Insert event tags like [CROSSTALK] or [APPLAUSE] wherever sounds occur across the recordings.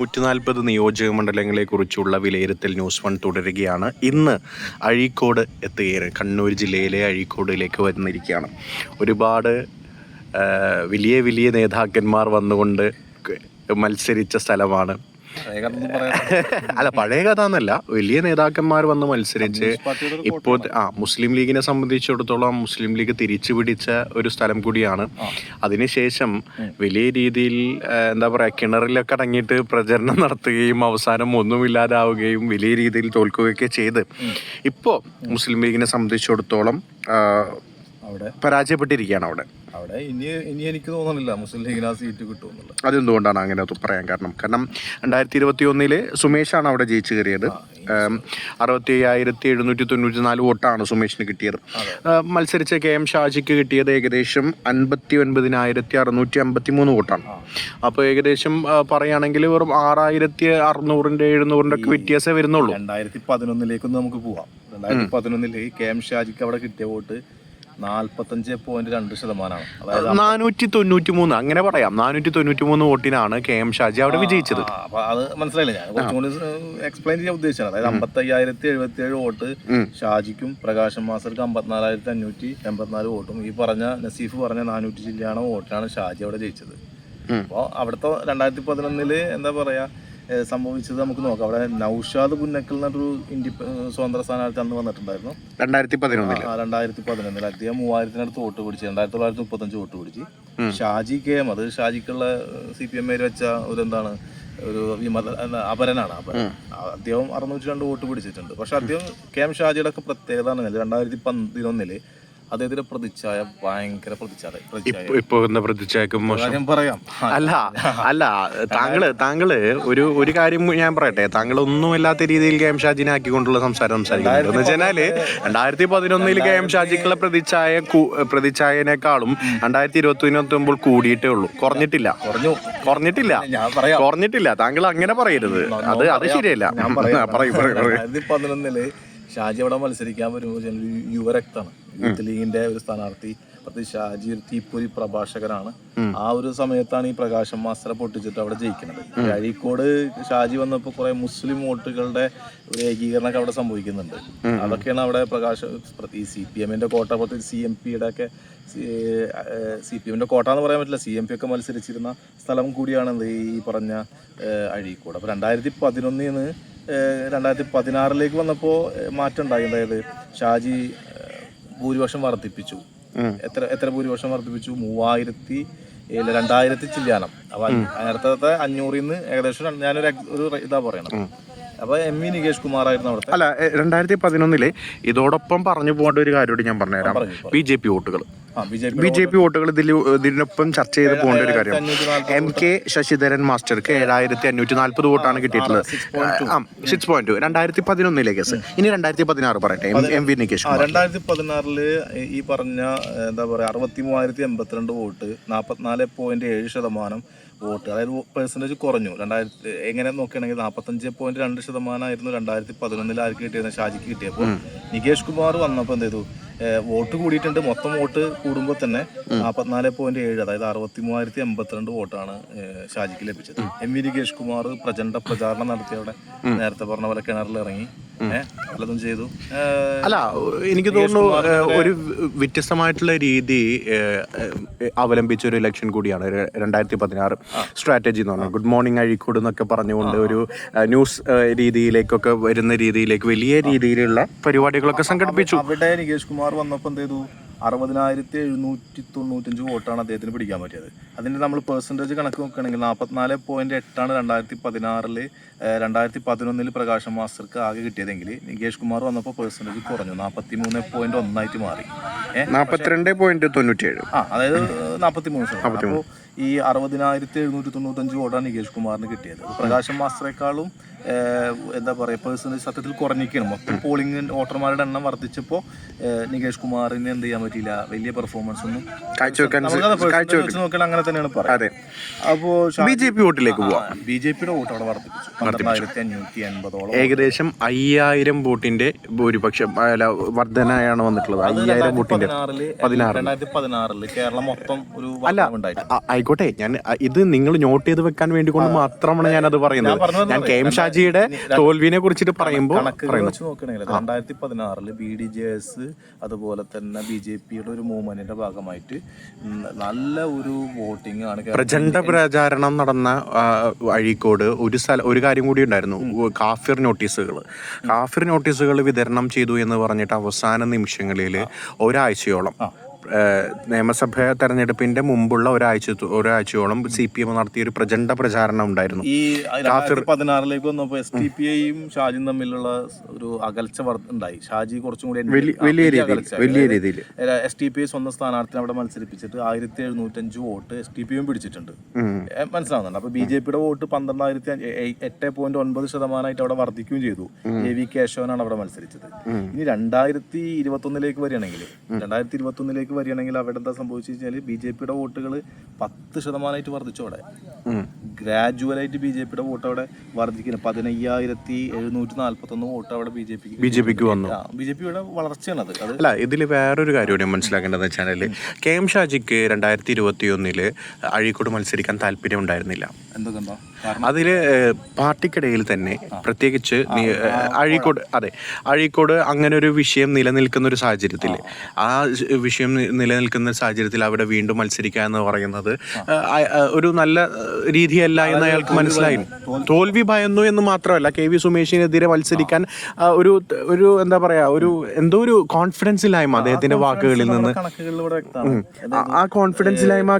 നൂറ്റി നാൽപ്പത് നിയോജക മണ്ഡലങ്ങളെ കുറിച്ചുള്ള വിലയിരുത്തൽ ന്യൂസ് വൺ തുടരുകയാണ്. ഇന്ന് അഴീക്കോട് എത്തുകയാണ് കണ്ണൂർ ജില്ലയിലെ അഴീക്കോടിലേക്ക് വരുന്നിരിക്കുകയാണ് ഒരുപാട് വലിയ വലിയ നേതാക്കന്മാർ വന്നുകൊണ്ട് മത്സരിച്ച സ്ഥലമാണ് [LAUGHS] അല്ല പഴയ കഥ എന്നല്ല. വലിയ നേതാക്കന്മാർ വന്ന് മത്സരിച്ച് ഇപ്പോ ആ മുസ്ലിം ലീഗിനെ സംബന്ധിച്ചിടത്തോളം മുസ്ലിം ലീഗ് തിരിച്ചു പിടിച്ച ഒരു സ്ഥലം കൂടിയാണ്. അതിനുശേഷം വലിയ രീതിയിൽ എന്താ പറയാ കിണറിലൊക്കെ അടങ്ങിയിട്ട് പ്രചരണം നടത്തുകയും അവസാനം ഒന്നുമില്ലാതാവുകയും വലിയ രീതിയിൽ തോൽക്കുകയൊക്കെ ചെയ്ത്. ഇപ്പോ മുസ്ലിം ലീഗിനെ സംബന്ധിച്ചിടത്തോളം പരാജയപ്പെട്ടിരിക്കുകയാണ് അവിടെ. അവിടെ ഇനി ഇനി എനിക്ക് തോന്നുന്നില്ല മുസ്ലിം ലീഗിന് ആ സീറ്റ് കിട്ടുമെന്നുള്ളത്. അതെന്തുകൊണ്ടാണ് അങ്ങനെ പറയാൻ കാരണം? കാരണം രണ്ടായിരത്തി ഇരുപത്തി ഒന്നിൽ സുമേഷാണ് അവിടെ ജയിച്ചു കയറിയത്. അറുപത്തി അയ്യായിരത്തി എഴുന്നൂറ്റി തൊണ്ണൂറ്റി നാല് വോട്ടാണ് സുമേഷിന് കിട്ടിയത്. മത്സരിച്ച കെ എം ഷാജിക്ക് കിട്ടിയത് ഏകദേശം അൻപത്തി ഒൻപതിനായിരത്തി അറുന്നൂറ്റി അമ്പത്തി മൂന്ന് വോട്ടാണ് അപ്പോൾ ഏകദേശം പറയുകയാണെങ്കിൽ വെറും ആറായിരത്തി അറുന്നൂറിന്റെ എഴുന്നൂറിന്റെ ഒക്കെ വ്യത്യാസമേ വരുന്നുള്ളൂ. രണ്ടായിരത്തി പതിനൊന്നിലേക്കൊന്ന് നമുക്ക് പോവാം. രണ്ടായിരത്തി പതിനൊന്നിൽ കെ എം ഷാജിക്ക് അവിടെ കിട്ടിയ വോട്ട് നാല്പത്തഞ്ച് പോയിന്റ് രണ്ട് ശതമാനമാണ് അതായത് നാനൂറ്റി തൊണ്ണൂറ്റി മൂന്ന് അങ്ങനെ പറയാം. നാനൂറ്റി തൊണ്ണൂറ്റി മൂന്ന് വോട്ടിനാണ് കെ എം ഷാജി അവിടെ വിജയിച്ചത്. അപ്പൊ അത് മനസ്സിലായില്ല? ഞാൻ കുറച്ചും കൂടി എക്സ്പ്ലെയിൻ ചെയ്യാൻ ഉദ്ദേശിച്ചത് അതായത് അമ്പത്തി അയ്യായിരത്തി എഴുപത്തി ഏഴ് വോട്ട് ഷാജിക്കും പ്രകാശൻ മാസ്റ്റർക്ക് അമ്പത്തിനാലായിരത്തി അഞ്ഞൂറ്റി എൺപത്തിനാല് വോട്ടും. ഈ പറഞ്ഞ നസീഫ് പറഞ്ഞ നാനൂറ്റി ചില്ലിയാണ് വോട്ടിനാണ് ഷാജി അവിടെ ജയിച്ചത്. അപ്പോൾ അവിടുത്തെ രണ്ടായിരത്തി പതിനൊന്നിൽ എന്താ പറയാ സംഭവിച്ചത് നമുക്ക് നോക്കാം. അവിടെ നൌഷാദ് പുന്നക്കൽ എന്നൊരു ഇന്ത്യ സ്വതന്ത്ര സ്ഥാനാർത്ഥി അന്ന് വന്നിട്ടുണ്ടായിരുന്നു. രണ്ടായിരത്തി പതിനൊന്നിൽ ആ, രണ്ടായിരത്തി പതിനൊന്നിൽ അദ്ദേഹം മൂവായിരത്തിനടുത്ത് വോട്ട് പിടിച്ച് രണ്ടായിരത്തി തൊള്ളായിരത്തി മുപ്പത്തഞ്ച് വോട്ട് പിടിച്ചു. ഷാജി കെ എം അത് ഷാജിക്കുള്ള സി പി എം വെച്ച ഒരു എന്താണ് ഒരു വിമത അപരനാണ് അപരൻ. അദ്ദേഹം അറുന്നൂറ്റി രണ്ട് വോട്ട് പിടിച്ചിട്ടുണ്ട്. പക്ഷെ അദ്ദേഹം കെ എം ഷാജിയുടെ ഒക്കെ പ്രത്യേകത രണ്ടായിരത്തി പതിനൊന്നിൽ അദ്ദേഹത്തിന്റെ പ്രതിച്ഛായ ഭയങ്കര പ്രതിച്ഛായ ഇപ്പൊ പ്രതിച്ഛായക്കും മോശം. പറയാം. അല്ല അല്ല താങ്കൾ താങ്കൾ ഒരു ഒരു കാര്യം ഞാൻ പറയട്ടെ. താങ്കൾ ഒന്നും ഇല്ലാത്ത രീതിയിൽ കെ എം ഷാജിനെ ആക്കിക്കൊണ്ടുള്ള സംസാരം സംസാരിക്കുന്നത് എന്ന് വെച്ചാൽ രണ്ടായിരത്തി പതിനൊന്നിൽ കെ എം ഷാജിക്കുള്ള പ്രതിച്ഛായ പ്രതിച്ഛായനേക്കാളും രണ്ടായിരത്തി ഇരുപത്തി ഒന്നിനെത്തുമ്പോൾ കൂടിയിട്ടേ ഉള്ളൂ. കുറഞ്ഞിട്ടില്ല. കുറഞ്ഞു. കുറഞ്ഞിട്ടില്ല. കുറഞ്ഞിട്ടില്ല. താങ്കൾ അങ്ങനെ പറയരുത് അത് അത് ശരിയല്ല. ഞാൻ പറയാം. പറയൂ പതിനൊന്നിൽ ഷാജി അവിടെ മത്സരിക്കാൻ വരുമ്പോൾ യുവരക്തമാണ് യുവരക്താണ് യൂത്ത് ലീഗിന്റെ ഒരു സ്ഥാനാർത്ഥി പ്രത്യേകിച്ച് ഷാജി ഒരു തീപ്പൊരി പ്രഭാഷകനാണ്. ആ ഒരു സമയത്താണ് ഈ പ്രകാശം മാസ്റ്റർ പൊട്ടിച്ചിട്ട് അവിടെ ജയിക്കുന്നത്. അഴീക്കോട് ഷാജി വന്നപ്പോൾ കുറെ മുസ്ലിം വോട്ടുകളുടെ ഒരു ഏകീകരണമൊക്കെ അവിടെ സംഭവിക്കുന്നുണ്ട്. അതൊക്കെയാണ് അവിടെ പ്രകാശ ഈ സി പി എമ്മിന്റെ കോട്ട പ്രത്യേകിച്ച് സി എം പിയുടെ ഒക്കെ സി പി എമ്മിന്റെ കോട്ട എന്ന് പറയാൻ പറ്റില്ല. സി എം പി ഒക്കെ മത്സരിച്ചിരുന്ന സ്ഥലം കൂടിയാണ് ഈ പറഞ്ഞ അഴീക്കോട്. അപ്പൊ രണ്ടായിരത്തി പതിനൊന്നിൽ നിന്ന് രണ്ടായിരത്തി പതിനാറിലേക്ക് വന്നപ്പോൾ മാറ്റം ഉണ്ടായി. അതായത് ഷാജി ഭൂരിപക്ഷം വർദ്ധിപ്പിച്ചു. എത്ര എത്ര ഭൂരിപക്ഷം വർദ്ധിപ്പിച്ചു? മൂവായിരത്തി രണ്ടായിരത്തി ചില്ലാനം അപ്പൊ നേരത്തെ അഞ്ഞൂറിൽ നിന്ന് ഏകദേശം ഞാനൊരു ഒരു ഇതാ പറയണം. അപ്പൊ എം വി നികേഷ് കുമാർ ആയിരുന്നു അല്ല രണ്ടായിരത്തി പതിനൊന്നിൽ ഇതോടൊപ്പം പറഞ്ഞു പോകേണ്ട ഒരു കാര്യമായിട്ട് ഞാൻ പറഞ്ഞുതരാം. പറഞ്ഞു, ബി ജെ പി വോട്ടുകൾ ബി ജെ പി വോട്ടുകൾ ഇതിൽ ഇതിനൊപ്പം ചർച്ച ചെയ്ത് പോകേണ്ട ഒരു കാര്യം എം കെ ശശിധരൻ മാസ്റ്റർക്ക് ഏഴായിരത്തി അഞ്ഞൂറ്റി നാൽപ്പത് വോട്ടാണ് കിട്ടിയിട്ടുള്ളത്. ആ സിക്സ് പോയിന്റ് ടു രണ്ടായിരത്തി പതിനൊന്നിലെ കേസ്. ഇനി രണ്ടായിരത്തി പതിനാറ് പറയട്ടെ. എം- വി നികേഷ് രണ്ടായിരത്തി പതിനാറിൽ ഈ പറഞ്ഞ എന്താ പറയുക അറുപത്തി മൂവായിരത്തി എൺപത്തിരണ്ട് വോട്ട് നാൽപ്പത്തിനാല് പോയിന്റ് ഏഴ് ശതമാനം വോട്ട് അതായത് പെർസെന്റേജ് കുറഞ്ഞു. രണ്ടായിരത്തി എങ്ങനെ നോക്കുകയാണെങ്കിൽ നാൽപ്പത്തഞ്ച് പോയിന്റ് രണ്ട് ശതമാനമായിരുന്നു രണ്ടായിരത്തി പതിനൊന്നിൽ ആർക്ക് കിട്ടിയത് ഷാജിക്ക് കിട്ടിയപ്പോൾ നികേഷ് കുമാർ വന്നപ്പോൾ എന്ത് ചെയ്തു? വോട്ട് കൂടിയിട്ടുണ്ട്. മൊത്തം വോട്ട് കൂടുമ്പോൾ തന്നെ നാൽപ്പത്തിനാല് പോയിന്റ് ഏഴ് അതായത് അറുപത്തി മൂവായിരത്തി എൺപത്തിരണ്ട് വോട്ടാണ് ഷാജിക്ക് ലഭിച്ചത്. എം വി നികേഷ് കുമാർ പ്രചണ്ഡ പ്രചാരണം നടത്തി അവിടെ നേരത്തെ പറഞ്ഞ പോലെ കിണറിൽ ഇറങ്ങി. പലതും ചെയ്തു. അല്ല എനിക്ക് തോന്നുന്നു ഒരു വ്യത്യസ്തമായിട്ടുള്ള രീതി അവലംബിച്ച ഒരു ഇലക്ഷൻ കൂടിയാണ്. രണ്ടായിരത്തി പതിനാറ് സ്ട്രാറ്റജി എന്ന് പറഞ്ഞാൽ. ഗുഡ് മോർണിംഗ് അഴീക്കോട് എന്നൊക്കെ പറഞ്ഞുകൊണ്ട് ഒരു ന്യൂസ് രീതിയിലേക്കൊക്കെ വരുന്ന രീതിയിലേക്ക് വലിയ രീതിയിലുള്ള പരിപാടികളൊക്കെ സംഘടിപ്പിച്ചു. അവിടെ നികേഷ് കുമാർ വന്നപ്പോൾ എന്ത് ചെയ്തു? അറുപതിനായിരത്തി എഴുന്നൂറ്റി തൊണ്ണൂറ്റഞ്ച് വോട്ടാണ് അദ്ദേഹത്തിന് പിടിക്കാൻ പറ്റിയത്. അതിന്റെ നമ്മൾ പെർസെന്റേജ് കണക്ക് നോക്കുകയാണെങ്കിൽ നാൽപ്പത്തിനാല് പോയിന്റ് എട്ടാണ് രണ്ടായിരത്തി പതിനാറിൽ രണ്ടായിരത്തി പതിനൊന്നിൽ പ്രകാശം മാസ്റ്റർക്ക് ആകെ കിട്ടിയതെങ്കിൽ നികേഷ് കുമാർ വന്നപ്പോൾ പേഴ്സന്റേജ് കുറഞ്ഞു. നാൽപ്പത്തി മൂന്ന് പോയിന്റ് ഒന്നായിട്ട് മാറി. നാൽപ്പത്തിരണ്ട് പോയിന്റ് തൊണ്ണൂറ്റിയേഴ്. ആ അതായത് നാൽപ്പത്തി മൂന്ന് അപ്പോൾ ഈ അറുപതിനായിരത്തി എഴുന്നൂറ്റി തൊണ്ണൂറ്റഞ്ച് വോട്ടാണ് നികേഷ് കുമാറിന് കിട്ടിയത്. പ്രകാശം മാസ്റ്ററേക്കാളും എന്താ പറയുക പേഴ്സണേജ് സത്യത്തിൽ കുറഞ്ഞിരിക്കുകയാണ്. മൊത്തം പോളിംഗ് വോട്ടർമാരുടെ എണ്ണം വർദ്ധിച്ചപ്പോൾ നികേഷ് കുമാറിന് എന്ത് ചെയ്യാൻ പറ്റിയില്ല. വലിയ പെർഫോമൻസ് ഒന്നും നോക്കിയാൽ അങ്ങനെ തന്നെയാണ് പറയുന്നത്. അപ്പോൾ ബി ജെ പി വോട്ടിലേക്ക് പോവാം. ബി ജെ പിയുടെ വോട്ട് അവിടെ വർദ്ധിപ്പിച്ചു. ഏകദേശം അയ്യായിരം വോട്ടിന്റെ ഭൂരിപക്ഷം അല്ല വർധനയാണ് വന്നിട്ടുള്ളത്. അയ്യായിരം വോട്ടിന്റെ പതിനാറ് പതിനാറിൽ. കേരളം മൊത്തം ഒരു അല്ല ആയിക്കോട്ടെ ഞാൻ ഇത് നിങ്ങൾ നോട്ട് ചെയ്ത് വെക്കാൻ വേണ്ടി കൊണ്ട് മാത്രമാണ് ഞാൻ അത് പറയുന്നത്. ഞാൻ കെ എം ഷാജിയുടെ തോൽവിനെ കുറിച്ചിട്ട് പറയുമ്പോൾ നോക്കുകയാണെങ്കിൽ രണ്ടായിരത്തി പതിനാറിൽ ബി ഡി ജെ എസ് അതുപോലെ തന്നെ ബി ജെ പിയുടെ ഒരു മൂവ്മെന്റിന്റെ ഭാഗമായിട്ട് നല്ല ഒരു വോട്ടിംഗ് ആണ് പ്രചണ്ഡ പ്രചാരണം നടന്ന അഴീക്കോട് ഒരു സ്ഥലം ഒരു കാര്യം കൂടി ഉണ്ടായിരുന്നു. കാഫിർ നോട്ടീസുകൾ. കാഫിർ നോട്ടീസുകൾ വിതരണം ചെയ്തു എന്ന് പറഞ്ഞിട്ട് അവസാന നിമിഷങ്ങളിൽ ഒരാഴ്ചയോളം നിയമസഭ തെരഞ്ഞെടുപ്പിന്റെ മുമ്പുള്ള ഒരാഴ്ച ഒരാഴ്ചയോളം സി പി എം നടത്തിയ ഒരു പ്രചണ്ഡ പ്രചാരണം ഉണ്ടായിരുന്നു. ഈ പതിനാറിലേക്ക് വന്നപ്പോ എസ് ഡി പി ഐയും ഷാജിയും തമ്മിലുള്ള ഒരു അകൽച്ച ഉണ്ടായി. ഷാജി കുറച്ചും കൂടി വലിയ വലിയ രീതിയിൽ എസ് ടി പി ഐ സ്വന്തം സ്ഥാനാർത്ഥിനെ അവിടെ മത്സരിപ്പിച്ചിട്ട് ആയിരത്തി എഴുന്നൂറ്റഞ്ച് വോട്ട് എസ് ടി പി ഐയും പിടിച്ചിട്ടുണ്ട്. മനസ്സിലാവുന്നുണ്ട്. അപ്പൊ ബി ജെ പിയുടെ വോട്ട് പന്ത്രണ്ടായിരത്തി എട്ട് പോയിന്റ് ഒൻപത് ശതമാനമായിട്ട് അവിടെ വർദ്ധിക്കുകയും ചെയ്തു. എ വി കേശവനാണ് അവിടെ മത്സരിച്ചത്. ഇനി രണ്ടായിരത്തി ഇരുപത്തി ഒന്നിലേക്ക് വരികയാണെങ്കിൽ രണ്ടായിരത്തി ഇരുപത്തി ഒന്നിലേക്ക് വരികയാണെങ്കിൽ അവിടെ എന്താ സംഭവിച്ചു കഴിഞ്ഞാൽ ബി ജെ പിയുടെ വോട്ടുകൾ പത്ത് ശതമാനമായിട്ട് വർദ്ധിച്ചു അവിടെ. ഗ്രാജുവലായിട്ട് ബി ജെ പിയുടെ വോട്ട് അവിടെ വർദ്ധിക്കുന്നു. പതിനയ്യായിരത്തി എഴുന്നൂറ്റി നാല്പത്തി ഒന്ന് വോട്ട് അവിടെ ബി ജെ പിക്ക് ബി ജെ പിക്ക് വന്നു. ബി ജെ പിയുടെ വളർച്ചയാണ് അത് അല്ല ഇതിൽ വേറൊരു കാര്യം മനസ്സിലാക്കേണ്ടത് മനസ്സിലാക്കേണ്ടതെന്ന് വെച്ചാൽ കെ എം ഷാജിക്ക് രണ്ടായിരത്തി ഇരുപത്തി ഒന്നിൽ അഴീക്കോട് മത്സരിക്കാൻ താല്പര്യം ഉണ്ടായിരുന്നില്ല. അതിൽ അതിൽ പാർട്ടിക്കിടയിൽ തന്നെ പ്രത്യേകിച്ച് അഴീക്കോട് അതെ അഴീക്കോട് അങ്ങനെ ഒരു വിഷയം നിലനിൽക്കുന്ന ഒരു സാഹചര്യത്തിൽ ആ വിഷയം നിലനിൽക്കുന്ന സാഹചര്യത്തിൽ അവിടെ വീണ്ടും മത്സരിക്കുക എന്ന് പറയുന്നത്. ഒരു നല്ല രീതിയല്ല എന്ന് അയാൾക്ക് മനസ്സിലായി. തോൽവി ഭയന്നു എന്ന് മാത്രമല്ല കെ വി സുമേഷിനെതിരെ മത്സരിക്കാൻ ഒരു ഒരു എന്താ പറയാ ഒരു എന്തോ ഒരു കോൺഫിഡൻസ് ഇല്ലായ്മ അദ്ദേഹത്തിന്റെ വാക്കുകളിൽ നിന്ന്. ആ- കോൺഫിഡൻസ് ഇല്ലായ്മ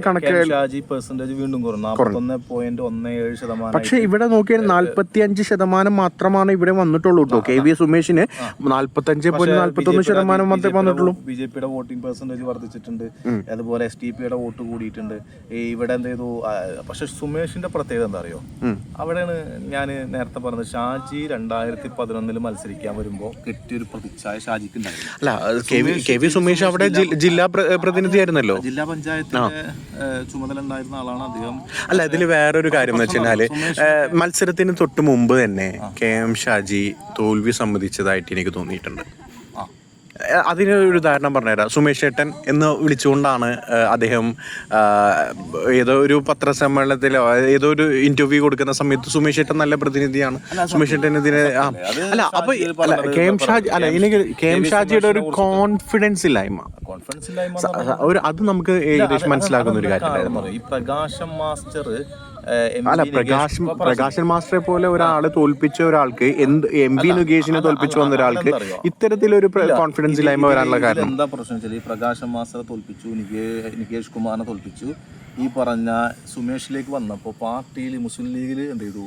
ഒന്ന് പക്ഷെ ഇവിടെ നോക്കിയാൽ നാല്പത്തി അഞ്ച് ശതമാനം മാത്രമാണ് ഇവിടെ വന്നിട്ടുള്ളൂ കേട്ടോ കെ വി സുമേഷിന് നാല്പത്തി അഞ്ച് പോയിന്റ് നാല്പത്തി ഒന്ന് ശതമാനം മാത്രമേ വന്നിട്ടുള്ളൂ. ബി ജെ പിയുടെ വോട്ടിംഗ് പെർസെന്റേജ് വർദ്ധിച്ചിട്ടുണ്ട്. അതുപോലെ എസ് ടി പിയുടെ വോട്ട് കൂടിയിട്ടുണ്ട്. ഇവിടെ എന്ത് ചെയ്തു? പക്ഷെ സുമേഷിന്റെ പ്രത്യേകത എന്താ അറിയോ? അവിടെയാണ് ഞാൻ നേരത്തെ പറഞ്ഞത് ഷാജി രണ്ടായിരത്തി പതിനൊന്നിൽ മത്സരിക്കാൻ വരുമ്പോൾ കിട്ടിയൊരു പ്രതിച്ഛായ ഷാജിക്ക് അല്ല കെ വി സുമേഷ് അവിടെ ജില്ലാ പ്ര- പ്രതിനിധിയായിരുന്നല്ലോ? ജില്ലാ പഞ്ചായത്തിന്റെ ചുമതല ഉണ്ടായിരുന്ന ആളാണ് അദ്ദേഹം. അല്ല ഇതിൽ വേറൊരു കാര്യം എന്ന് വെച്ചാൽ മത്സരത്തിന് തൊട്ട് മുമ്പ് തന്നെ കെ എം ഷാജി തോൽവി സമ്മതിച്ചതായിട്ട് എനിക്ക് തോന്നിയിട്ടുണ്ട്. അതിന് ഒരു ഉദാഹരണം പറഞ്ഞുതരാം. സുമേഷ് ഏട്ടൻ എന്ന് വിളിച്ചുകൊണ്ടാണ് അദ്ദേഹം ഏതോ ഒരു പത്രസമ്മേളനത്തിലോ ഏതോ ഒരു ഇന്റർവ്യൂ കൊടുക്കുന്ന സമയത്ത് സുമേഷ് ഏട്ടൻ നല്ല പ്രതിനിധിയാണ്. സുമേഷ് ഏട്ടൻ ഇതിന് അല്ല അപ്പൊ അല്ല കെ എം ഷാജി അല്ല എനിക്ക് കെ എം ഷാജിയുടെ ഒരു കോൺഫിഡൻസ് ഇല്ലായ്മ. കോൺഫിഡൻസ് ഇല്ലായ്മ ഒരു അത് നമുക്ക് ഏകദേശം മനസ്സിലാക്കുന്ന ഒരു കാര്യം. ഈ പ്രകാശം മാസ്റ്റർ അല്ല പ്രകാശ് പ്രകാശൻ മാസ്റ്ററെ പോലെ ഒരാളെ തോൽപ്പിച്ച ഒരാൾക്ക് എന്ത് എം പി നുകേഷിനെ തോൽപ്പിച്ചു വന്ന ഒരാൾക്ക് ഇത്തരത്തിലൊരു കോൺഫിഡൻസ് ഇല്ലായ്മ വരാനുള്ള കാരണം? എന്താ പ്രശ്നം വെച്ചാൽ ഈ പ്രകാശൻ മാസ്റ്ററെ തോൽപ്പിച്ചു നികേ- നികേഷ് കുമാറിനെ തോൽപ്പിച്ചു. ഈ പറഞ്ഞ സുമേഷിലേക്ക് വന്നപ്പോൾ പാർട്ടിയിൽ മുസ്ലിം ലീഗിൽ എന്ത് ചെയ്തു?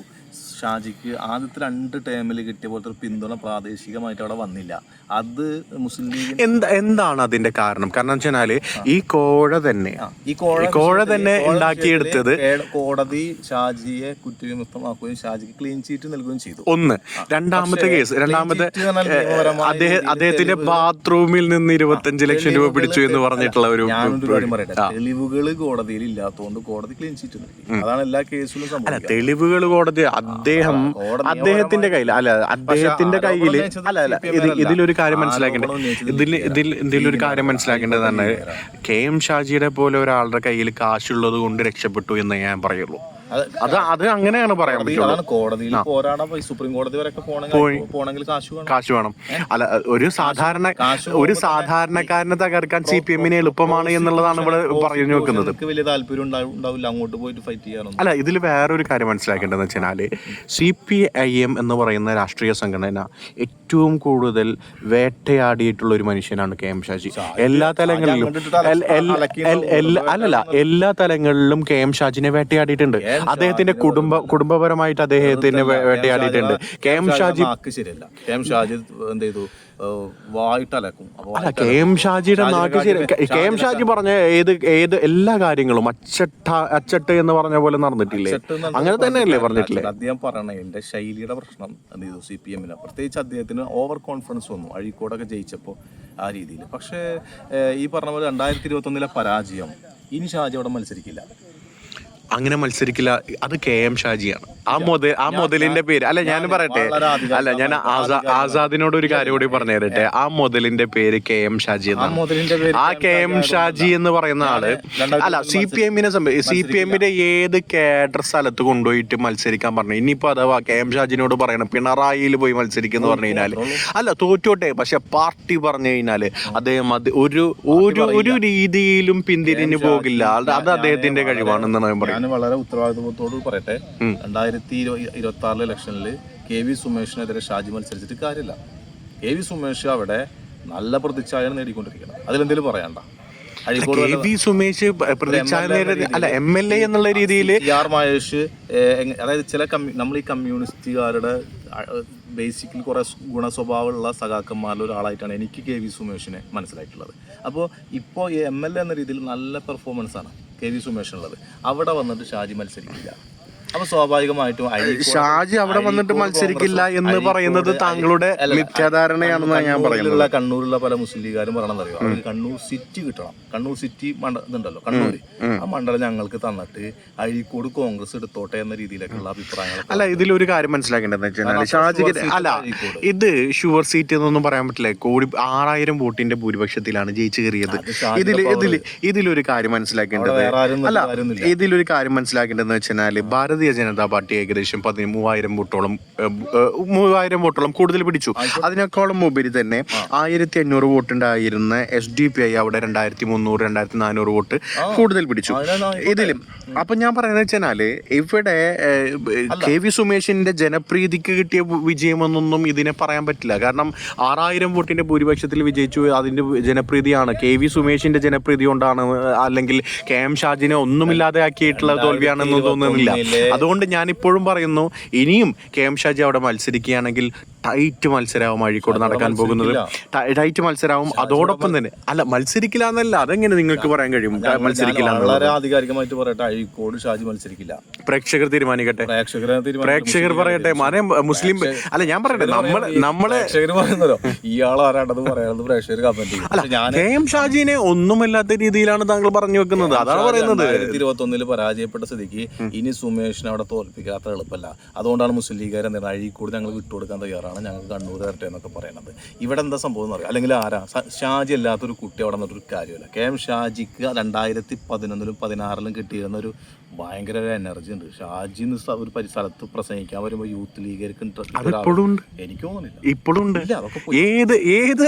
ഷാജിക്ക് ആദ്യത്തെ രണ്ട് ടേമിൽ കിട്ടിയ പോലത്തെ ഒരു പിന്തുണ പ്രാദേശികമായിട്ട് അവിടെ വന്നില്ല. അത് മുസ്ലിം ലീഗ് എന്താ എന്താണ് അതിന്റെ കാരണം? കാരണം വെച്ചാൽ ഈ കോഴ തന്നെ ഈ കോഴ കോഴ തന്നെ ഉണ്ടാക്കിയെടുത്തത് കോടതി ഷാജിയെ കുറ്റവിമുക്തമാക്കുകയും ഷാജിക്ക് ക്ലീൻ ചീറ്റ് നൽകുകയും ചെയ്തു. ഒന്ന്. രണ്ടാമത്തെ കേസ് രണ്ടാമത്തെ അദ്ദേഹം അദ്ദേഹത്തിന്റെ ബാത്റൂമിൽ നിന്ന് ഇരുപത്തഞ്ച് ലക്ഷം രൂപ പിടിച്ചു എന്ന് പറഞ്ഞിട്ടുള്ള ഒരു തെളിവുകൾ കോടതിയിൽ ഇല്ലാത്തതുകൊണ്ട് കോടതി ക്ലീൻ ചീറ്റ് നൽകി. അതാണ് എല്ലാ കേസിലും തെളിവുകൾ കോടതി അദ്ദേഹം അദ്ദേഹത്തിന്റെ കയ്യിൽ അല്ല അദ്ദേഹത്തിന്റെ കയ്യിൽ അല്ല അല്ല ഇത് ഇതിലൊരു കാര്യം മനസ്സിലാക്കേണ്ടത് ഇതിൽ ഇതിൽ ഇതിലൊരു കാര്യം മനസ്സിലാക്കേണ്ടത് തന്നെ കെ എം ഷാജിയുടെ പോലെ ഒരാളുടെ കയ്യിൽ കാശുള്ളത് കൊണ്ട് രക്ഷപ്പെട്ടു എന്ന് ഞാൻ പറയുള്ളൂ. അത് അത് അത് അങ്ങനെയാണ് പറയാൻ കോടതി- പറ്റുള്ളൂ. അതാണ് കോടതിയിൽ പോരാടാൻ സുപ്രീം കോടതി വരെ കാശ് വേണം. കാശ് വേണം. അല്ല ഒരു സാധാരണ ഒരു സാധാരണക്കാരനെ തകർക്കാൻ സി പി എമ്മിന് എളുപ്പമാണ് എന്നുള്ളതാണ് ഇവിടെ പറഞ്ഞു വെക്കുന്നത്. വലിയ താല്പര്യം ഉണ്ടാവില്ല. അങ്ങോട്ട് പോയിട്ട് ഫൈറ്റ് ചെയ്യാനൊന്നും. അല്ല ഇതിൽ വേറൊരു കാര്യം മനസ്സിലാക്കേണ്ടതെന്ന് വെച്ചാൽ സി പി ഐ എം എന്ന് പറയുന്ന രാഷ്ട്രീയ സംഘടന ഏറ്റവും കൂടുതൽ വേട്ടയാടിയിട്ടുള്ള ഒരു മനുഷ്യനാണ് കെ എം ഷാജി. എല്ലാ തലങ്ങളിലും അല്ലല്ല എല്ലാ തലങ്ങളിലും കെ എം ഷാജിനെ വേട്ടയാടിയിട്ടുണ്ട്. അദ്ദേഹത്തിന്റെ കുടുംബ കുടുംബപരമായിട്ട് അദ്ദേഹത്തിന് വേട്ടയാടിയിട്ടുണ്ട്. കെ എം ഷാജി ശരിയല്ല കെ എം ഷാജി എന്ത് ചെയ്തു? അല്ല കെ എം ഷാജിയുടെ നാക്ക് കെ എം ഷാജി പറഞ്ഞ ഏത് ഏത് എല്ലാ കാര്യങ്ങളും അച്ചട്ട അച്ചട്ട് എന്ന് പറഞ്ഞ പോലെ നടന്നിട്ടില്ലേ? അങ്ങനെ തന്നെയല്ലേ പറഞ്ഞിട്ടില്ലേ അദ്ദേഹം പറയണതിന്റെ ശൈലിയുടെ പ്രശ്നം എന്ത് ചെയ്തു? സി പി എമ്മിന്. പ്രത്യേകിച്ച് അദ്ദേഹത്തിന് ഓവർ കോൺഫിഡൻസ് വന്നു. അഴീക്കോടൊക്കെ ജയിച്ചപ്പോൾ ആ രീതിയിൽ. പക്ഷേ ഈ പറഞ്ഞ പോലെ രണ്ടായിരത്തി ഇരുപത്തി ഒന്നിലെ പരാജയം ഇനി ഷാജി അവിടെ മത്സരിക്കില്ല. അങ്ങനെ മത്സരിക്കില്ല. അത് കെ എം ഷാജിയാണ്. ആ മുതൽ ആ മുതലിന്റെ പേര്. അല്ല ഞാൻ പറയട്ടെ. അല്ല ഞാൻ ആസാ- ആസാദിനോട് ഒരു കാര്യം കൂടി പറഞ്ഞു തരട്ടെ. ആ മുതലിന്റെ പേര് കെ എം ഷാജി ആ എന്നാണ്. ആ കെ എം ഷാജി എന്ന് പറയുന്ന ആൾ അല്ല സി പി എമ്മിനെ സംബന്ധിച്ച് സി പി എമ്മിന്റെ ഏത് കേഡർ സ്ഥലത്ത് കൊണ്ടുപോയിട്ട് മത്സരിക്കാൻ പറഞ്ഞു. ഇനിയിപ്പോ അഥവാ കെ എം ഷാജിനോട് പറയണം പിണറായിയിൽ പോയി മത്സരിക്കുന്നു പറഞ്ഞു കഴിഞ്ഞാൽ. അല്ല തോറ്റോട്ടെ. പക്ഷെ പാർട്ടി പറഞ്ഞു കഴിഞ്ഞാൽ അദ്ദേഹം അത് ഒരു ഒരു ഒരു രീതിയിലും പിന്തിരിഞ്ഞു പോകില്ല. അത് അത് അദ്ദേഹത്തിന്റെ കഴിവാണെന്നാണ് ഞാൻ പറയുന്നത് ഞാൻ വളരെ ഉത്തരവാദിത്വത്തോട് പറയട്ടെ. രണ്ടായിരത്തി ഇരുപത്തി ആറിലെ ഇലക്ഷനിൽ കെ വി സുമേഷിനെതിരെ ഷാജി മത്സരിച്ചിട്ട് കാര്യമില്ല. കെ വി സുമേഷ് അവിടെ നല്ല പ്രതിച്ഛായാണ് നേടിക്കൊണ്ടിരിക്കുന്നത്. അതിലെന്തെങ്കിലും പറയണ്ട കെ വി സുമേഷ് അല്ല എം എൽ എ എന്നുള്ള രീതിയിൽ ആർ മഹേഷ് അതായത് ചില നമ്മൾ ഈ കമ്മ്യൂണിസ്റ്റുകാരുടെ ബേസിക്കലി കുറെ ഗുണ സ്വഭാവമുള്ള സഖാക്കന്മാരിൽ ഒരാളായിട്ടാണ് എനിക്ക് കെ വി സുമേഷിനെ മനസ്സിലായിട്ടുള്ളത്. അപ്പോൾ ഇപ്പോൾ എം എൽ എ എന്ന രീതിയിൽ നല്ല പെർഫോമൻസ് ആണ് കെ വി സുമേഷിനുള്ളത് അവിടെ വന്നിട്ട് ഷാജി മത്സരിക്കില്ല. സ്വാഭാവികമായിട്ടും ഷാജി അവിടെ വന്നിട്ട് മത്സരിക്കില്ല എന്ന് പറയുന്നത് താങ്കളുടെ മിഥ്യാധാരണയാണെന്ന് മിഥ്യാധാരണയാണെന്നാണ് ഞാൻ പറയുന്നത്. കണ്ണൂരിലുള്ള പല മുസ്ലിം ലീഗുകാരും പറയണമെന്നറിയോ അവർക്ക് കണ്ണൂർ സിറ്റി കിട്ടണം. കണ്ണൂർ സിറ്റി മണ്ഡ ഇതുണ്ടല്ലോ കണ്ണൂർ ആ മണ്ഡലം ഞങ്ങൾക്ക് തന്നിട്ട് അഴീക്കോട് കോൺഗ്രസ് എടുത്തോട്ടെ എന്ന രീതിയിലേക്കുള്ള അഭിപ്രായങ്ങൾ അല്ല ഇതിലൊരു കാര്യം മനസ്സിലാക്കേണ്ടതെന്ന് വെച്ചാൽ ഷാജിക്ക് അല്ല ഇത് ഷുവർ സീറ്റ് എന്നൊന്നും പറയാൻ പറ്റില്ല. കോടി ആറായിരം വോട്ടിന്റെ ഭൂരിപക്ഷത്തിലാണ് ജയിച്ചു കയറിയത്. ഇതിൽ ഇതിൽ ഇതിലൊരു കാര്യം മനസ്സിലാക്കേണ്ടത് അല്ല ഇതിലൊരു കാര്യം മനസ്സിലാക്കേണ്ടതെന്ന് വെച്ചാൽ ഭാരതീയ ജനതാ പാർട്ടി ഏകദേശം പതി മൂവായിരം വോട്ടോളം മൂവായിരം വോട്ടോളം കൂടുതൽ പിടിച്ചു. അതിനേക്കാളും ഉപരി തന്നെ ആയിരത്തി അഞ്ഞൂറ് വോട്ടുണ്ടായിരുന്ന എസ് ഡി പി ഐ അവിടെ രണ്ടായിരത്തി മുന്നൂറ് രണ്ടായിരത്തി നാനൂറ് വോട്ട് കൂടുതൽ പിടിച്ചു. ഇതിലും അപ്പൊ ഞാൻ പറയുന്നത് വെച്ചാൽ ഇവിടെ കെ വി സുമേഷിന്റെ ജനപ്രീതിക്ക് കിട്ടിയ വിജയമെന്നൊന്നും ഇതിനെ പറയാൻ പറ്റില്ല. കാരണം ആറായിരം വോട്ടിന്റെ ഭൂരിപക്ഷത്തിൽ വിജയിച്ചു അതിന്റെ ജനപ്രീതിയാണ്. കെ വി സുമേഷിന്റെ ജനപ്രീതി കൊണ്ടാണ് അല്ലെങ്കിൽ കെ എം ഷാജിനെ ഒന്നുമില്ലാതെ ആക്കിയിട്ടുള്ള തോൽവിയാണെന്ന് തോന്നുന്നില്ല. അതുകൊണ്ട് ഞാൻ ഇപ്പോഴും പറയുന്നു ഇനിയും കെ എം ഷാജി അവിടെ മത്സരിക്കുകയാണെങ്കിൽ ടൈറ്റ് മത്സരമാവും അഴീക്കോട് നടക്കാൻ പോകുന്നത്. ടൈറ്റ് മത്സരമാവും അതോടൊപ്പം തന്നെ അല്ല മത്സരിക്കില്ല എന്നല്ല അതെങ്ങനെ നിങ്ങൾക്ക് പറയാൻ കഴിയും? മത്സരിക്കില്ല വളരെ ആധികാരികമായിട്ട് പറയട്ടെ അഴീക്കോട് ഷാജി മത്സരിക്കില്ല. പ്രേക്ഷകർ തീരുമാനിക്കട്ടെ. പ്രേക്ഷകർ പറയട്ടെ മനെ മുസ്ലിം അല്ല ഞാൻ പറയട്ടെ നമ്മൾ നമ്മളെ പറയുന്നല്ലോ ഇയാൾ ആരാണ്ടത് പറയണത് പ്രേക്ഷകർ കമന്റ് കെ എം ഷാജിനെ ഒന്നുമില്ലാത്ത രീതിയിലാണ് താങ്കൾ പറഞ്ഞു വെക്കുന്നത്. അതാണ് പറയുന്നത്. ഇരുപത്തി ഒന്നിൽ പരാജയപ്പെട്ട സ്ഥിതിക്ക് ഇനി സുമേഷിനെ അവിടെ തോൽപ്പിക്കാത്ത എളുപ്പമല്ല. അതുകൊണ്ടാണ് മുസ്ലിം ലീഗുകാർ എന്താണ് അഴീക്കൂടി ഞങ്ങൾ വിട്ടുകൊടുക്കാൻ തയ്യാറാണ്. ഞങ്ങൾ കണ്ണൂർ തരട്ടെ എന്നൊക്കെ പറയുന്നത് ഇവിടെ എന്താ സംഭവം എന്ന് അല്ലെങ്കിൽ ആരാ? ഷാജി അല്ലാത്തൊരു കുട്ടി അവിടെ നിന്നൊരു കാര്യമില്ല. കെ എം ഷാജിക്ക് രണ്ടായിരത്തി പതിനൊന്നിലും പതിനാറിലും കിട്ടിയിരുന്ന ഒരു ഭയങ്കര ഒരു എനർജി ഉണ്ട്. ഷാജി ഒരു സ്ഥലത്ത് പ്രസംഗിക്കാൻ വരുമ്പോൾ യൂത്ത് ലീഗർക്ക് എനിക്ക് തോന്നുന്നില്ല. ഇപ്പോഴും ഉണ്ട്. ഏത് ഏത്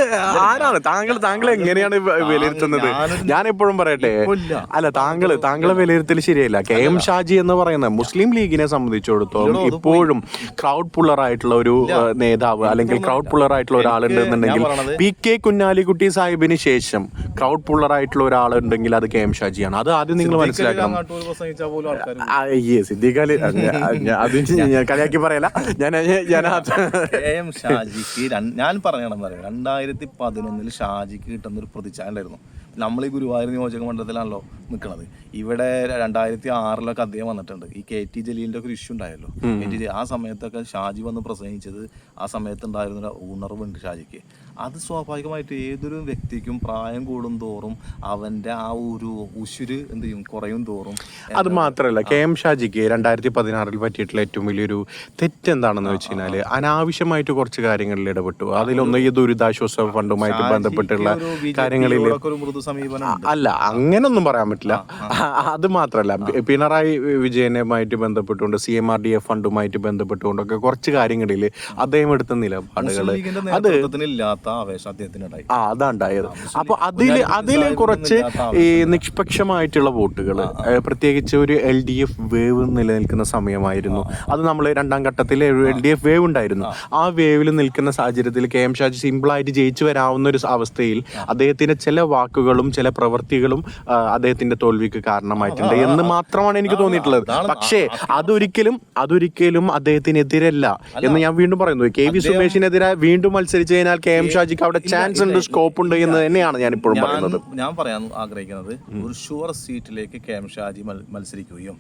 ആരാണ്? താങ്കൾ താങ്കൾ എങ്ങനെയാണ് വിലയിരുത്തുന്നത്? ഞാൻ എപ്പോഴും പറയട്ടെ. അല്ല താങ്കൾ താങ്കളെ വിലയിരുത്തൽ ശരിയല്ല. കെ എം ഷാജി എന്ന് പറയുന്ന മുസ്ലിം ലീഗിനെ സംബന്ധിച്ചിടത്തോളം ഇപ്പോഴും ക്രൗഡ് പുള്ളർ ആയിട്ടുള്ള ഒരു നേതാവ് അല്ലെങ്കിൽ ക്രൗഡ് പുള്ളർ ആയിട്ടുള്ള ഒരാളുണ്ട് എന്നുണ്ടെങ്കിൽ പി കെ കുഞ്ഞാലിക്കുട്ടി സാഹിബിന് ശേഷം ക്രൗഡ് പുള്ളർ ആയിട്ടുള്ള ഒരാളുണ്ടെങ്കിൽ അത് കെ എം ഷാജിയാണ്. അത് ആദ്യം നിങ്ങൾ മനസ്സിലാക്കണം. സിദ്ദീഖ് അലി ഞാൻ- കളിയാക്കി പറയല ഞാൻ എം ഷാജിക്ക് ഞാൻ പറയണം പറയാം. രണ്ടായിരത്തി പതിനൊന്നിൽ ഷാജിക്ക് കിട്ടുന്ന ഒരു പ്രതിച്ഛായ ഉണ്ടായിരുന്നു. നമ്മൾ ഈ ഗുരുവായൂർ നിയോജക മണ്ഡലത്തിലാണല്ലോ നിൽക്കുന്നത് ഇവിടെ രണ്ടായിരത്തി ആറിലൊക്കെ അദ്ദേഹം വന്നിട്ടുണ്ട്. ഈ കെ ടി ജലീലിന്റെ ഒക്കെ ഒരു ഇഷ്യൂ ഉണ്ടായല്ലോ. കെ ടി ആ സമയത്തൊക്കെ ഷാജി വന്ന് പ്രസംഗിച്ചത് ആ സമയത്ത് ഉണ്ടായിരുന്ന ഒരു ഉണർവുണ്ട് ഷാജിക്ക്. അത് സ്വാഭാവികമായിട്ട് ഏതൊരു വ്യക്തിക്കും പ്രായം കൂടും തോറും അവന്റെ ആ ഒരു ഉശുര് എന്ത് ചെയ്യും? കുറയും തോറും. അത് മാത്രമല്ല കെ എം ഷാജിക്ക് രണ്ടായിരത്തി പതിനാറിൽ പറ്റിയിട്ടുള്ള ഏറ്റവും വലിയൊരു തെറ്റ് എന്താണെന്ന് വെച്ച് കഴിഞ്ഞാൽ അനാവശ്യമായിട്ട് കുറച്ച് കാര്യങ്ങളിൽ ഇടപെട്ടു. അതിലൊന്ന് ഈ ദുരിതാശ്വാസ ഫണ്ടുമായിട്ട് ബന്ധപ്പെട്ടുള്ള കാര്യങ്ങളിൽ. അല്ല അങ്ങനൊന്നും പറയാൻ പറ്റില്ല. അത് മാത്രമല്ല പിണറായി വിജയനുമായിട്ട് ബന്ധപ്പെട്ടുകൊണ്ട് C M R D F ഫണ്ടുമായിട്ട് ബന്ധപ്പെട്ടുകൊണ്ടൊക്കെ കുറച്ച് കാര്യങ്ങളിൽ അദ്ദേഹം എടുത്ത നിലപാടുകൾ അത് ആവേശം അദ്ദേഹത്തിനുണ്ടായി ആ അതാണ്ടായത് അപ്പൊ അതിൽ അതിൽ കുറച്ച് ഈ നിഷ്പക്ഷമായിട്ടുള്ള വോട്ടുകൾ പ്രത്യേകിച്ച് ഒരു എൽ ഡി എഫ് വേവ് നിലനിൽക്കുന്ന സമയമായിരുന്നു. അത് നമ്മൾ രണ്ടാം ഘട്ടത്തിൽ എൽ ഡി എഫ് വേവ് ഉണ്ടായിരുന്നു. ആ. വേവിൽ നിൽക്കുന്ന സാഹചര്യത്തിൽ കെ എം ഷാജി സിമ്പിളായിട്ട് ജയിച്ചു വരാവുന്ന ഒരു അവസ്ഥയിൽ അദ്ദേഹത്തിന്റെ ചില വാക്കുകളും ചില പ്രവൃത്തികളും അദ്ദേഹത്തിന്റെ തോൽവിക്ക് കാരണമായിട്ടുണ്ട് എന്ന് മാത്രമാണ് എനിക്ക് തോന്നിയിട്ടുള്ളത്. പക്ഷേ അതൊരിക്കലും അതൊരിക്കലും അദ്ദേഹത്തിനെതിരല്ല എന്ന് ഞാൻ വീണ്ടും പറയുന്നു. കെ വി സുമേഷിനെതിരെ വീണ്ടും മത്സരിച്ചു കഴിഞ്ഞാൽ കെ എം ഷാജിക്ക് അവിടെ ചാൻസ് ഉണ്ട് സ്കോപ്പ് ഉണ്ട് എന്ന് തന്നെയാണ് ഞാൻ ഇപ്പോഴും പറയുന്നത്. ഞാൻ പറയാൻ ആഗ്രഹിക്കുന്നത് ഒരു ഷുവർ സീറ്റിലേക്ക് കെ എം ഷാജി മത്സരിക്കുകയും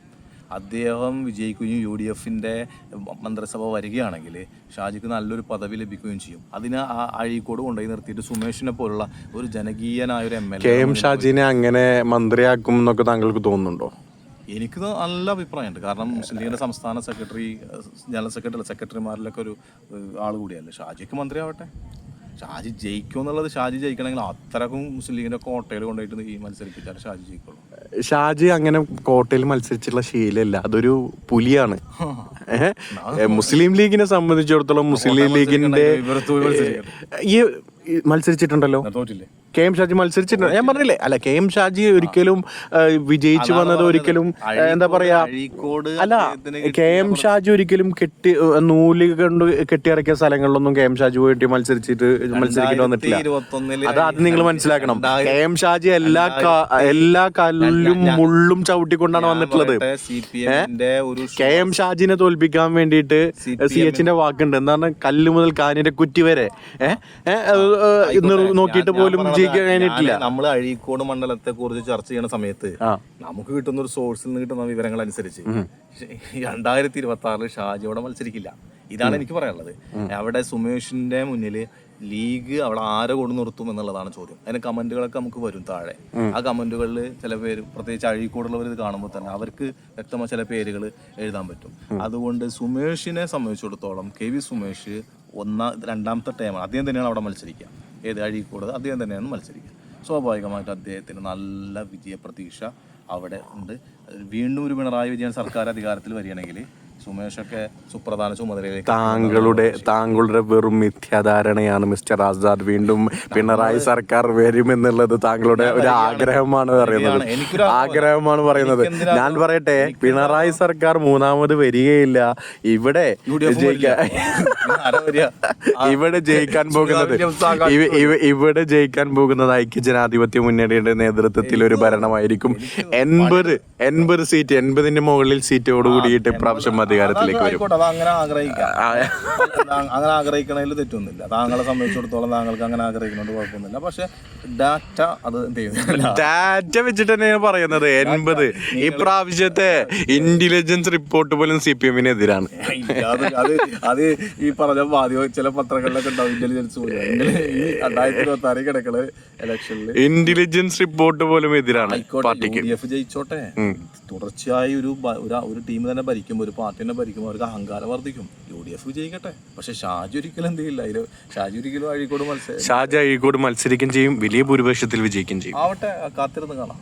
അദ്ദേഹം വിജയിക്കുകയും യു ഡി എഫിന്റെ മന്ത്രിസഭ വരികയാണെങ്കിൽ ഷാജിക്ക് നല്ലൊരു പദവി ലഭിക്കുകയും ചെയ്യും. അതിന് ആ അഴീക്കോട് കൊണ്ടുപോയി നിർത്തിയിട്ട് സുമേഷിനെ പോലുള്ള ഒരു ജനകീയനായ ഒരു എം എൽ കെ എം ഷാജിനെ അങ്ങനെ മന്ത്രിയാക്കും എന്നൊക്കെ താങ്കൾക്ക് തോന്നുന്നുണ്ടോ? എനിക്ക് നല്ല അഭിപ്രായമുണ്ട്. കാരണം മുസ്ലിം ലീഗിന്റെ സംസ്ഥാന സെക്രട്ടറി ജനറൽ സെക്രട്ടറി സെക്രട്ടറിമാരിലൊക്കെ ഒരു ആൾ കൂടിയല്ലേ. ഷാജിക്ക് മന്ത്രി ആവട്ടെ ഷാജി ജയിക്കും എന്നുള്ളത് ഷാജി ജയിക്കണമെങ്കിൽ അത്രക്കും മുസ്ലിം ലീഗിന്റെ കോട്ടയിൽ കൊണ്ടുപോയിട്ട് ഈ മത്സരിപ്പിച്ചാൽ ഷാജി ജയിക്കുള്ളൂ. ഷാജി അങ്ങനെ കോട്ടയിൽ മത്സരിച്ചിട്ടുള്ള ശീലമില്ല. അതൊരു പുലിയാണ്. [LAUGHS] മുസ്ലിം ലീഗിനെ സംബന്ധിച്ചിടത്തോളം മുസ്ലിം ലീഗിന്റെ ഈ മത്സരിച്ചിട്ടുണ്ടല്ലോ? തോറ്റില്ലേ? കെ എം ഷാജി മത്സരിച്ചിട്ടുണ്ട്. ഞാൻ പറഞ്ഞില്ലേ അല്ല കെ എം ഷാജി ഒരിക്കലും വിജയിച്ചു വന്നത് ഒരിക്കലും എന്താ പറയാ അല്ല കെ എം ഷാജി ഒരിക്കലും കെട്ടി നൂൽ കണ്ട് കെട്ടിയിറക്കിയ സ്ഥലങ്ങളിലൊന്നും കെ എം ഷാജി പോയിട്ട് മത്സരിച്ചിട്ട് മത്സരിക്കേണ്ടി വന്നിട്ടില്ല. അത് അത് നിങ്ങൾ മനസ്സിലാക്കണം. കെ എം ഷാജി എല്ലാ എല്ലാ കല്ലും മുള്ളും ചവിട്ടിക്കൊണ്ടാണ് വന്നിട്ടുള്ളത്. കെ എം ഷാജിനെ തോൽപ്പിക്കാൻ വേണ്ടിയിട്ട് സി എച്ചിന്റെ വാക്കുണ്ട്. എന്താണ് കല്ല് മുതൽ കാനിന്റെ കുറ്റി വരെ ഏഹ് നോക്കിയിട്ട് പോലും വിജയിക്കാൻ കഴിഞ്ഞിട്ടില്ല. നമ്മൾ അഴീക്കോട് മണ്ഡലത്തെ കുറിച്ച് ചർച്ച ചെയ്യുന്ന സമയത്ത് നമുക്ക് കിട്ടുന്ന ഒരു സോഴ്സിൽ നിന്ന് കിട്ടുന്ന വിവരങ്ങൾ അനുസരിച്ച് രണ്ടായിരത്തി ഇരുപത്തി ആറിൽ ഷാജിയോടെ മത്സരിക്കില്ല. ഇതാണ് എനിക്ക് പറയാനുള്ളത്. അവിടെ സുമേഷിന്റെ മുന്നിൽ ലീഗ് അവിടെ ആരെ കൊണ്ട് നിർത്തും എന്നുള്ളതാണ് ചോദ്യം. അതിന് കമന്റുകളൊക്കെ നമുക്ക് വരും താഴെ. ആ കമന്റുകളിൽ ചില പേര് പ്രത്യേകിച്ച് അഴീക്കോടുള്ളവർ ഇത് കാണുമ്പോൾ തന്നെ അവർക്ക് വ്യക്തമായ ചില പേരുകൾ എഴുതാൻ പറ്റും. അതുകൊണ്ട് സുമേഷിനെ സംബന്ധിച്ചിടത്തോളം കെ വി സുമേഷ് ഒന്നാം രണ്ടാമത്തെ ടൈമാണ്. അദ്ദേഹം തന്നെയാണ് അവിടെ മത്സരിക്കുക. ഏത് അഴീക്കോട് അദ്ദേഹം തന്നെയാണ് മത്സരിക്കുക. സ്വാഭാവികമായിട്ട് അദ്ദേഹത്തിന് നല്ല വിജയപ്രതീക്ഷ അവിടെ ഉണ്ട്. വീണ്ടും ഒരു പിണറായി വിജയൻ സർക്കാർ അധികാരത്തിൽ വരികയാണെങ്കിൽ സുമേഷൊക്കെ സുപ്രധാന ചുമതലയിലേക്ക് താങ്കളുടെ താങ്കളുടെ വെറും മിഥ്യാധാരണയാണ് മിസ്റ്റർ ആസാദ് വീണ്ടും പിണറായി സർക്കാർ വരുമെന്നുള്ളത് താങ്കളുടെ ഒരു ആഗ്രഹമാണ് പറയുന്നത്. ആഗ്രഹമാണ് പറയുന്നത്. ഞാൻ പറയട്ടെ പിണറായി സർക്കാർ മൂന്നാമത് വരികയില്ല. ഇവിടെ ജയിക്കാൻ? [LAUGHS] ഇവിടെ ജയിക്കാൻ പോകുന്നത് ഇവ- ഇവ- ഇവിടെ ജയിക്കാൻ പോകുന്നത് ഐക്യ ജനാധിപത്യ മുന്നണിയുടെ നേതൃത്വത്തിൽ ഒരു ഭരണമായിരിക്കും. എൺപത് എൺപത് സീറ്റ് എൺപതിന്റെ മുകളിൽ സീറ്റോട് കൂടിയിട്ട് ഇപ്രാവശ്യം അധികാരത്തിലേക്ക് വരും. അങ്ങനെ ആഗ്രഹിക്കാം. അങ്ങനെ ആഗ്രഹിക്കണതിൽ തെറ്റൊന്നുമില്ല. താങ്കളെ സംബന്ധിച്ചിടത്തോളം താങ്കൾക്ക് അങ്ങനെ ആഗ്രഹിക്കുന്നുണ്ട് കുഴപ്പമൊന്നുമില്ല. പക്ഷെ ഡാറ്റ അത് [LAUGHS] ഡാറ്റ വെച്ചിട്ട് തന്നെയാണ് പറയുന്നത്. എൺപത്. ഈ പ്രാവശ്യത്തെ ഇന്റലിജൻസ് റിപ്പോർട്ട് പോലും സി പി എമ്മിനെതിരാണ് അത് അത് ഈ പറഞ്ഞ ബാധ്യ ചില പത്രങ്ങളിലൊക്കെ ഉണ്ടാവും ഇന്റലിജൻസ് പോലും. ഈ രണ്ടായിരത്തി ഇരുപത്തി ആറ് കിടക്കണ ഇലക്ഷനിൽ ഇന്റലിജൻസ് റിപ്പോർട്ട് പോലും എതിരാണ് പാർട്ടിക്ക്. യു ഡി എഫ് ജയിച്ചോട്ടെ. തുടർച്ചയായി ഒരു ഒരു- ഒരു ടീം തന്നെ ഭരിക്കുമ്പോൾ ഒരു പാർട്ടി തന്നെ ഭരിക്കുമ്പോൾ അവർക്ക് അഹങ്കാരം വർദ്ധിക്കും. യു ഡി എഫ് വിജയിക്കട്ടെ. പക്ഷെ ഷാജി ഒരിക്കലും എന്ത് ചെയ്യില്ല. അതിൽ ഷാജി ഒരിക്കലും അഴീക്കോട് മത്സരം ഷാജി അഴീക്കോട് മത്സരിക്കുകയും ചെയ്യും. വലിയ ഭൂരിപക്ഷത്തിൽ വിജയിക്കുകയും ചെയ്യും. ആവട്ടെ കാത്തിരുന്ന് കാണാം.